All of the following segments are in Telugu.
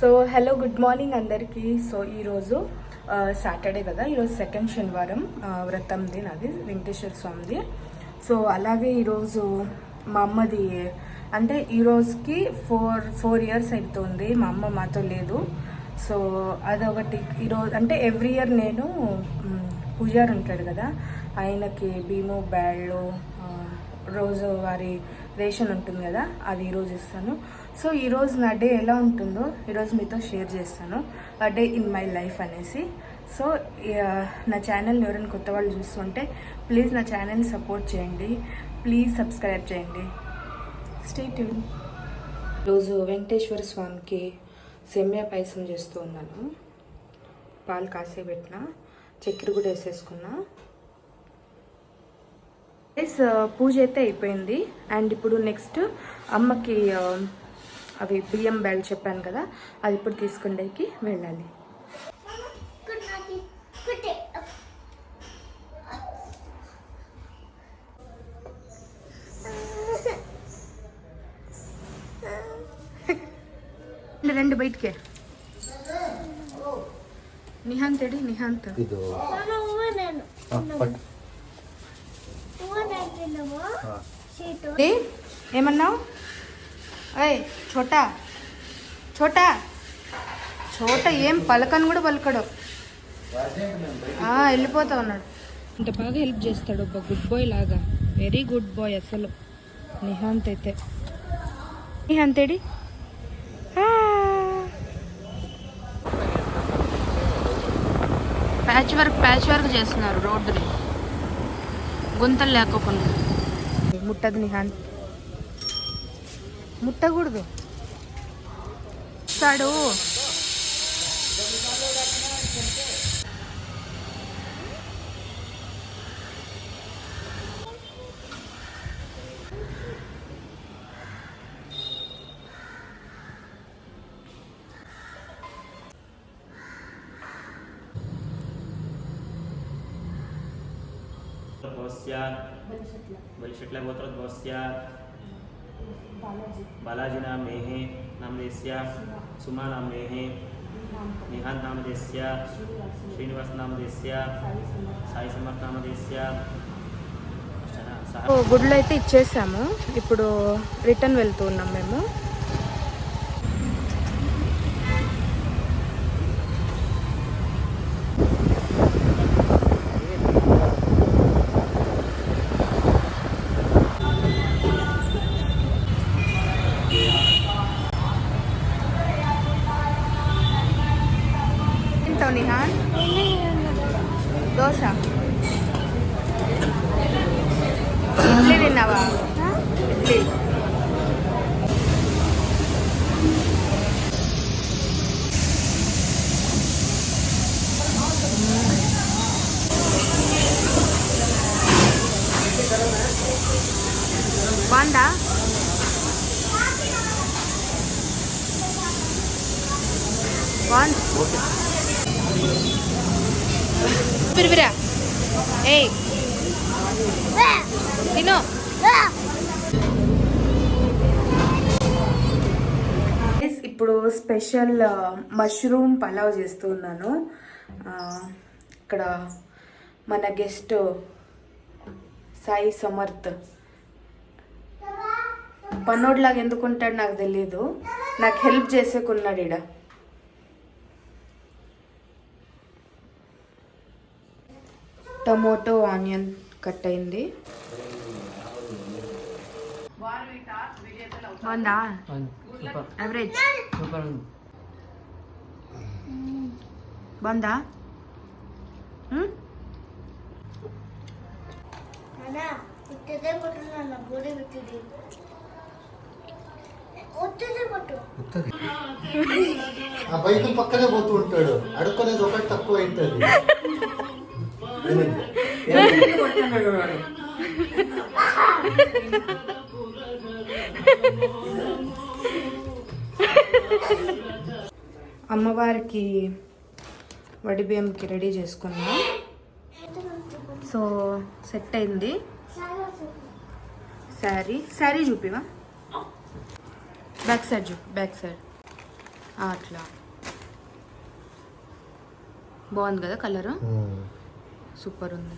సో హలో గుడ్ మార్నింగ్ అందరికీ. సో ఈరోజు సాటర్డే కదా ఈరోజు సెకండ్ శనివారం వ్రతంది నాది వెంకటేశ్వర స్వామిది. సో అలాగే ఈరోజు మా అమ్మది అంటే ఈరోజుకి ఫోర్ ఫోర్ ఇయర్స్ అవుతుంది మా అమ్మ మాతో లేదు. సో అదొకటి ఈరోజు అంటే ఎవ్రీ ఇయర్ నేను పూజారు ఉంటాడు కదా ఆయనకి భీము బ్యాళ్ళు రోజు వారి రేషన్ ఉంటుంది కదా అది ఈరోజు ఇస్తాను. సో ఈరోజు నా డే ఎలా ఉంటుందో ఈరోజు మీతో షేర్ చేస్తాను. A day in my life అనేసి. సో నా ఛానల్ని ఎవరైనా కొత్త వాళ్ళు చూస్తుంటే ప్లీజ్ నా ఛానల్ని సపోర్ట్ చేయండి. ప్లీజ్ సబ్స్క్రైబ్ చేయండి. స్టే ట్యూన్ ఈరోజు వెంకటేశ్వర స్వామికి సెమ్యా పాయసం చేస్తూ ఉన్నాను. పాలు కాసే పెట్టిన చక్కెర కూడా వేసేసుకున్నా. ఎస్ పూజ అయితే అయిపోయింది. అండ్ ఇప్పుడు నెక్స్ట్ అమ్మకి ఆ, అవి బియ్యం బ్యాల్ చెప్పాను కదా అది ఇప్పుడు తీసుకుండేకి వెళ్ళాలి. రెండు బయటికే. నిహాంత్ ఎడి నిహాంత్. ఏమన్నావు? అయ్ చోటా. చోటా. చోట ఏం పలకని కూడా పలకడు. ఆ, వెళ్ళిపోతా ఉన్నాడు. అంటే బాగా హెల్ప్ చేస్తాడు ఒక గుడ్ బాయ్ లాగా. వెరీ గుడ్ బాయ్ అసలు. నిహాంత్ అయితే. నిహాంత్ ఏడి? ప్యాచ్ వర్క్ ప్యాచ్ వర్క్ చేస్తున్నారు రోడ్డుని. ಗುಂತಲ್ಲಿ ಹಾಕೋಕೊಂಡು. ಮುಟ್ಟದ ನಿಹಾನ್. ಮುಟ್ಟಗೂಡ್ದು ಸಾಡು. भवस्य बलिशट्ल गोत्रोद्भवस्य बालाजी नाम्नेः नामदेस्य सुमा नाम्नेः निहान्त नामदेस्य श्रीनिवास नामदेस्य साई समर्थ नामदेस्य सह ఓ, గుడిలో అయితే ఇచ్చేసాము ఇప్పుడు రిటర్న్ వెళ్తూ ఉన్నాం మేము தோசா இட்லி தின்னாவா இட்லி வாண்டா வாண்ட் పిరివిరా ఏయ్ తిను ఇప్పుడు స్పెషల్ మష్రూమ్ పలావ్ చేస్తున్నాను ఇక్కడ మన గెస్ట్ uh, సాయి సమర్థ్. పన్నోడ్లాగా ఎందుకుంటాడు నాకు తెలియదు నాకు హెల్ప్ చేసేకున్నాడు ఈడ. టమోటో ఆనియన్ కట్ అయింది. బాగుందా? ఎవరేజ్ బాగుందా? ఆ పక్కనే పోతూ ఉంటాడు. అడుక్కునేది ఒకటి తక్కువ అవుతుంది. అమ్మవారికి వడి బియ్యంకి రెడీ చేసుకున్నా. సో సెట్ అయింది. శారీ శారీ చూపివా బ్యాక్ సైడ్ చూపి బ్యాక్ సైడ్. అట్లా. బాగుంది కదా కలరు? సూపర్ ఉంది.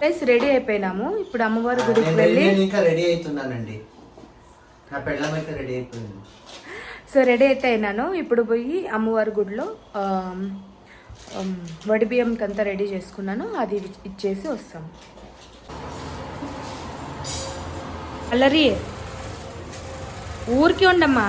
గైస్ రెడీ అయిపోయినాము. ఇప్పుడు అమ్మవారి గుడికి వెళ్ళి ఇంకా రెడీ అవుతున్నానండి. నా పెళ్ళం అయితే రెడీ అయిపోయింది. సో రెడీ అయితే అయినాను. ఇప్పుడు పోయి అమ్మవారి గుడిలో వడి బియ్యంకి అంతా రెడీ చేసుకున్నాను. అది ఇచ్చేసి వస్తాం. అల్లరి ఊరికి ఉండమ్మా.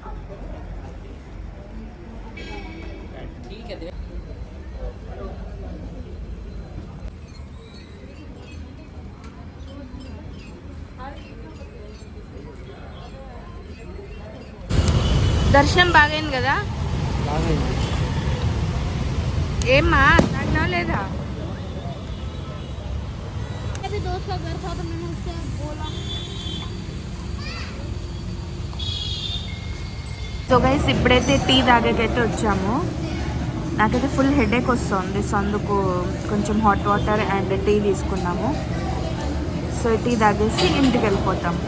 దర్శనం బాగైంది కదా? ఏమ్మా తాగినా లేదా? సో ఇప్పుడైతే టీ తాగేకైతే వచ్చాము. నాకైతే ఫుల్ హెడేక్ వస్తుంది. సో అందుకు కొంచెం హాట్ వాటర్ అండ్ టీ తీసుకున్నాము. సో టీ తాగేసి ఇంటికి వెళ్ళిపోతాము.